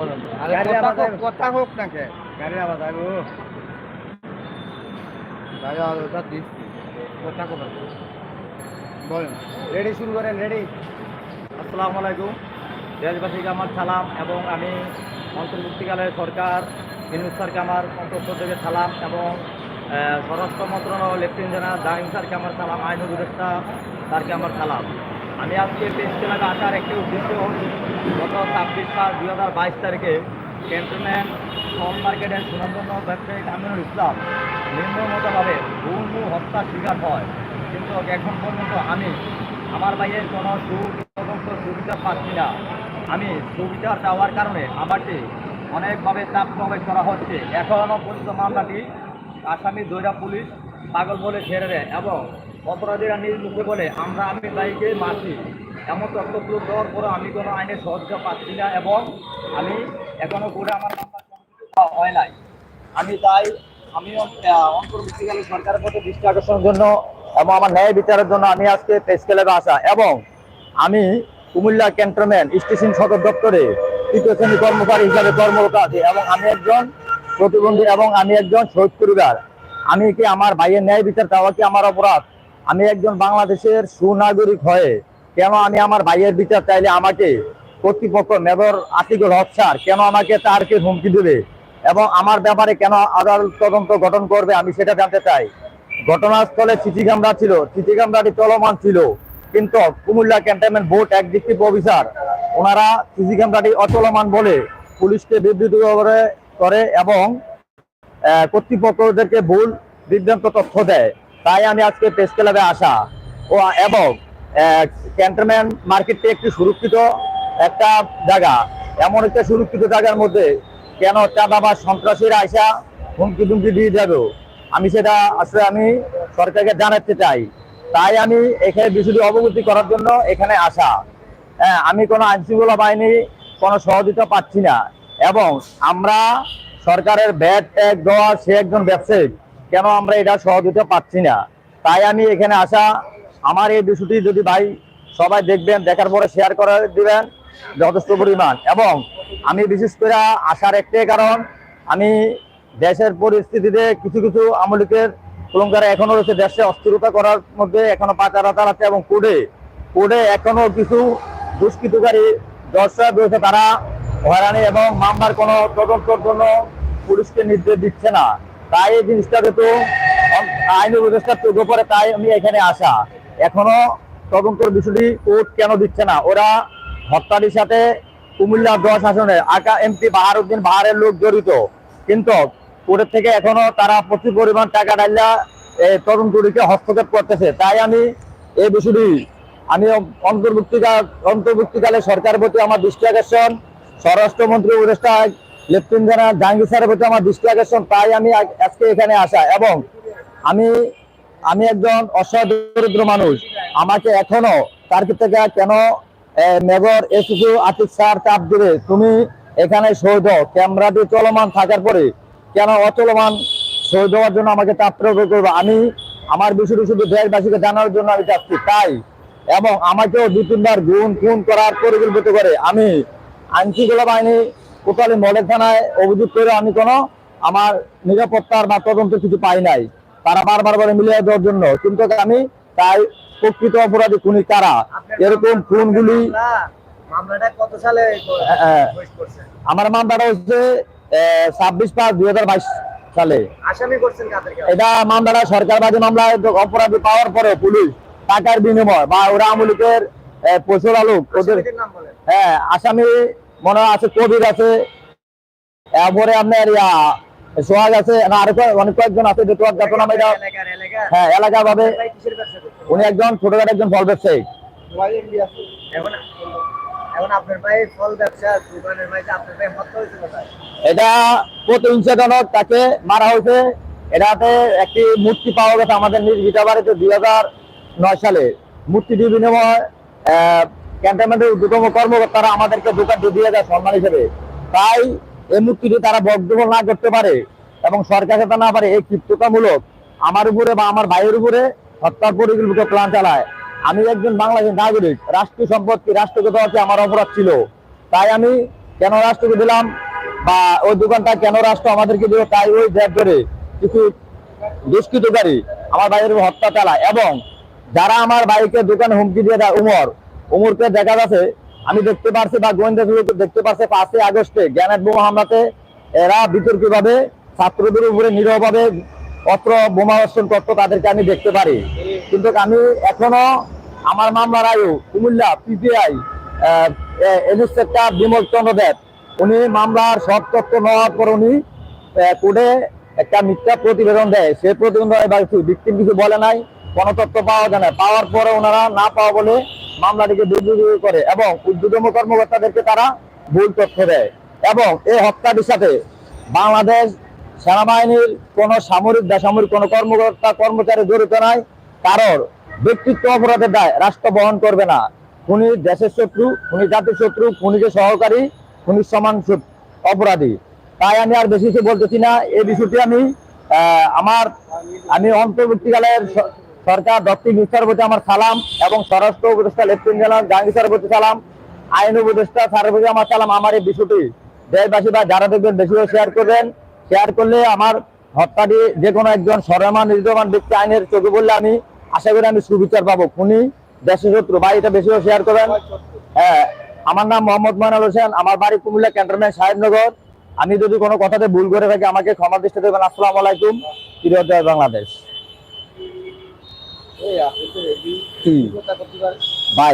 আরে গাড়ি কথা হোক, যাইবো। কথা হোক না গাড়ির আওয়াজ আইবো দিচ্ছি কথা কথা বলেন। রেডি শুরু করেন রেডি। আসসালামু আলাইকুম। দেশবাসীকে আমার সালাম এবং আমি অন্তর্বর্তীকালের সরকার বিনোদ স্যারকে আমার অন্তর্প থেকে সালাম এবং স্বরাষ্ট্র মন্ত্রণালয় লেফটেন্যান্ট জেনারেল জাহিন স্যারকে আমার সালাম আইন উপদেষ্টা স্যারকে আমার সালাম। আমি আজকে প্রেস ক্লাবে আসার একটি উদ্দেশ্য গত ছাব্বিশ পাঁচ দুই হাজার বাইশ তারিখে ক্যান্টনমেন্ট স্টক মার্কেটের সুনামধন্য ব্যবসায়ী আমিনুল ইসলাম নিম্নমতভাবে বহু হত্যা শিকার হয়। কিন্তু এখন পর্যন্ত আমি আমার ভাইয়ের কোনো সুতদন্ত সুবিধা পাচ্ছি না। আমি সুবিধা দেওয়ার কারণে আমাকে অনেকভাবে চাপ প্রবেশ করা হচ্ছে। এখনও পর্যন্ত মামলাটি আসামি দৈরা পুলিশ পাগল বলে ছেড়ে দেয় এবং অপরাধীরা নিজ মুখে বলে আমরা আমি ভাইকে মারছি। এমন তথ্যগুলো দেওয়ার পরেও আমি কোনো আইনের সহযোগিতা পাচ্ছি না এবং আমি এখনও করে আমার কোনো হয় নাই। আমি তাই আমি আহ, অন্তর্বর্তীকালীন সরকারের প্রতি দৃষ্টি আকর্ষণের জন্য এবং আমার ন্যায় বিচারের জন্য আমি আজকে প্রেস ক্লাবে আসা এবং আমি কুমিল্লা ক্যান্টনমেন্ট স্টেশন সদর দপ্তরে তৃতীয় শ্রেণি কর্মচারী হিসাবে কর্মরত আছি এবং আমি একজন প্রতিবন্ধী এবং আমি একজন শহীদ পরিবার। আমি কি আমার ভাইয়ের ন্যায় বিচার চাওয়া কি আমার অপরাধ? আমি একজন বাংলাদেশের সুনাগরিক হয়ে কেন আমি আমার ভাইয়ের বিচার চাইলে আমাকে কর্তৃপক্ষ মেজর আতিকুল হক স্যার কেন আমাকে তারকে হুমকি দেবে? এবং আমার ব্যাপারে কেন আদালত তদন্ত গঠন করবে আমি সেটা জানতে চাই। ঘটনাস্থলে সিসি ক্যামেরা ছিল চিঠি ক্যামেরাটি চলমান ছিল। কিন্তু Comilla cantonment board executive officer, ওনারা সিসি ক্যামেরাটি অচলমান বলে পুলিশকে বিবৃত করে এবং কর্তৃপক্ষদেরকে ভুল বিভ্রান্ত তথ্য দেয়। তাই আমি আজকে প্রেস ক্লাবে আসা। ও, এবং ক্যান্টনমেন্ট মার্কেটটি একটি সুরক্ষিত একটা জায়গা। এমন একটা সুরক্ষিত জায়গার মধ্যে কেন চাঁদাবাজ সন্ত্রাসীরা আসা হুমকি টুমকি দিয়ে যাবে? আমি সেটা আসলে আমি সরকারকে জানাতে চাই। তাই আমি এখানে বিষয়টি অবগতি করার জন্য এখানে আসা। হ্যাঁ আমি কোনো আইনশৃঙ্খলা বাহিনী কোনো সহযোগিতা পাচ্ছি না। এবং আমরা সরকারের ব্যাট ট্যাগ দেওয়া সে একজন ব্যবসায়ী। কেন আমরা এটা সহযোগিতা পাচ্ছি না? তাই আমি এখানে আসা, আমার এই বিষয়টি যদি ভাই সবাই দেখবেন, দেখার পরে শেয়ার করে দিবেন, যথেষ্ট পরিমাণ। এবং আমি বিশেষ করে আসার একটাই কারণ, আমি দেশের পরিস্থিতিতে কিছু কিছু আমলিকের কুলঙ্কার এখনও রয়েছে, দেশে অস্থিরতা করার মধ্যে এখনও পাচারা চালাচ্ছে এবং কোডে কোডে এখনও কিছু দুষ্কৃতকারী দর্শক রয়েছে, তারা হয়রানি এবং মামলার কোনো তদন্তর জন্য পুলিশকে নির্দেশ দিচ্ছে না। তাই এই জিনিসটা যেহেতু অন- আইন উপদেষ্টার চোখে পড়ে তাই আমি এখানে আসা। এখনও তদন্তর বিষয়টি কোর্ট কেন দিচ্ছে না? ওরা হত্যাটির সাথে কুমিল্লা দশ আসনে আকা এমপি বাহারুদ্দিন বাহারের লোক জড়িত। কিন্তু কোর্টের থেকে এখনও তারা প্রচুর পরিমাণ টাকা ডাইলা এই তদন্তটিকে হস্তক্ষেপ করতেছে। তাই আমি এই বিষয়টি, আমি অন্তর্ভুক্তিকাল অন্তর্ভুক্তিকালে সরকার প্রতি আমার দৃষ্টি আকর্ষণ। স্বরাষ্ট্রমন্ত্রী উপদেষ্টা লেফটেন্যান্ট জেনারেল জাহাঙ্গীর স্যারের প্রতি আমার দৃষ্টি আকর্ষণ, তাই আমি আজকে এখানে আসা। এবং আমি আমি একজন অসদরিদ্র মানুষ। আমাকে এখনও তার থেকে কেন মেজর এসিসু আতিক স্যার চাপ দিবে? তুমি এখানে হও। ক্যামেরাটি চলমান থাকার পরে কেন অচলমান শহীদ হওয়ার জন্য আমাকে চাপ প্রয়োগ করবে? আমি আমার বিষয়টি শুধু দেশবাসীকে জানানোর জন্য আমি যাচ্ছি। তাই, এবং আমাকেও দু তিনবার গুণ খুন করার পরিকল্পিত করে আমি আইনশৃঙ্খলা বাহিনী কোটালি মডেল থানায় অভিযোগ করে আমি কোনো আমার নিরাপত্তার বা তদন্ত কিছু পাই নাই। তারা বারবার বলে মিলিয়ে দেওয়ার জন্য। কিন্তু আমি তাই প্রকৃত অপরাধী খুনি কারা? এরকম খুনগুলি বয়স করছেন আমার মামলাটা হচ্ছে ছাব্বিশ পাঁচ দুই হাজার বাইশ সালে। আসামি করছেন কাদেরকে? এটা মামলাটা সরকারবাদী মামলা অপরাধী পাওয়ার পরে পুলিশ টাকার বিনিময় বা ওরা আমলিকের পশুর আলোক ওদের হ্যাঁ আসামি মনে আছে কবির আছে এরপরে আপনার ইয়া সোহাগ আছে আরও অনেক কয়েকজন আছে যত নাম হ্যাঁ এলাকা ভাবে উনি একজন ছোটখাটো একজন ফল ব্যবসায়ী। এখন এখন আপনার ভাই ফল ব্যবসা দোকানের ভাই যে আপনার ভাই হত্যা হয়েছে কোথায়? এটা প্রতিহিংসাজনক তাকে মারা হয়েছে। এটাতে একটি মূর্তি পাওয়া গেছে আমাদের নিজ ভিটাবাড়িতে দুই হাজার নয় সালে। মূর্তিটি বিনিময় ক্যান্টনমেন্টের ঊর্ধ্বতম কর্মকর্তারা আমাদেরকে দোকানটি দিয়ে দেয় সম্মান হিসেবে। তাই এই মূর্তিটি তারা বদ্ধবল না করতে পারে এবং সরকার সাথে না পারে, এই ক্ষিপ্ততামূলক আমার উপরে বা আমার ভাইয়ের উপরে হত্যার পরিকল্পিত প্ল্যান চালায়। আমি একজন বাংলাদেশের নাগরিক, রাষ্ট্রীয় সম্পত্তি রাষ্ট্রগত হচ্ছে আমার অপরাধ ছিল? তাই আমি কেন রাষ্ট্রকে দিলাম বা ওই দোকানটা কেন রাষ্ট্র আমাদেরকে দিল? তাই ওই জেদ ধরে কিছু দুষ্কৃতকারী আমার ভাইয়ের হত্যা চালায় এবং যারা আমার ভাইকে দোকানে হুমকি দিয়ে দেয়, উমর উমরকে দেখা যাচ্ছে, আমি দেখতে পারছি বা গোয়েন্দা দেখতে পারছে, পাঁচই আগস্টে গ্যানেট বোমা হামলাতে এরা বিতর্কিত ভাবে ছাত্রদের উপরে নিরহভাবে অস্ত্র বোমা করতো তাদেরকে আমি দেখতে পারি। কিন্তু আমি এখনও, আমার মামলার আয়ু, কুমিল্লা পিপিআই ইন্সপেক্টর বিমল চন্দ্র দেব। উনি মামলার সব তথ্য নেওয়ার পর উনি কোর্টে একটা মিথ্যা প্রতিবেদন দেয়। সেই প্রতিবেদন ভিক্টিম কিছু বলে নাই? কোনো তথ্য পাওয়া যায় না। পাওয়ার পরে ওনারা না পাওয়া বলে মামলাটিকে দুর্নীতি করে এবং উদ্যোগম কর্মকর্তাদেরকে তারা ভুল তথ্য দেয় এবং এই হত্যাটির সাথে বাংলাদেশ সেনাবাহিনীর কোনো সামরিক, বেসামরিক কোনো কর্মকর্তা, কর্মচারী জড়িত নাই, কারোর ব্যক্তিত্ব অপরাধের দায় রাষ্ট্র বহন করবে না। খুনি দেশের শত্রু, খুনি জাতির শত্রু, খুনিকে সহকারী, খুনির সমান অপরাধী। তাই আমি আর বেশি কিছু বলতেছি না। এই বিষয়টি আমি আমার, আমি অন্তর্বর্তীকালের সরকার, ডক্টর মিস্টার প্রতি আমার সালাম এবং স্বরাষ্ট্র উপদেষ্টা, লেফটেন্যান্ট জেনারেল জাহাঙ্গীর স্যারের প্রতি সালাম, আইন উপদেষ্টা স্যারের প্রতি আমার সালাম, আমার এই বিষয়টি দেশবাসী বা যারা দেখবেন বেশি করে শেয়ার করবেন। শেয়ার করলে আমার হত্যাটি যে কোনো একজন সরমান নির্দমান ব্যক্তি আইনের চোখে বললে আমি আশা করি আমি সুবিচার পাবো। খুনি, দেশের শত্রু, ভাই, এটা বেশি করে শেয়ার করবেন। হ্যাঁ আমার নাম মোহাম্মদ ময়নাল হোসেন, আমার বাড়ি কুমিল্লা ক্যান্টনমেন্ট, সাহেবনগর। আমি যদি কোনো কথাতে ভুল করে থাকি, আমাকে ক্ষমা দৃষ্টি দেবেন। আসসালামু আলাইকুম। প্রিয় বাংলাদেশ এই আপনি তো রেডি কি কথা করতে পারেন ভাই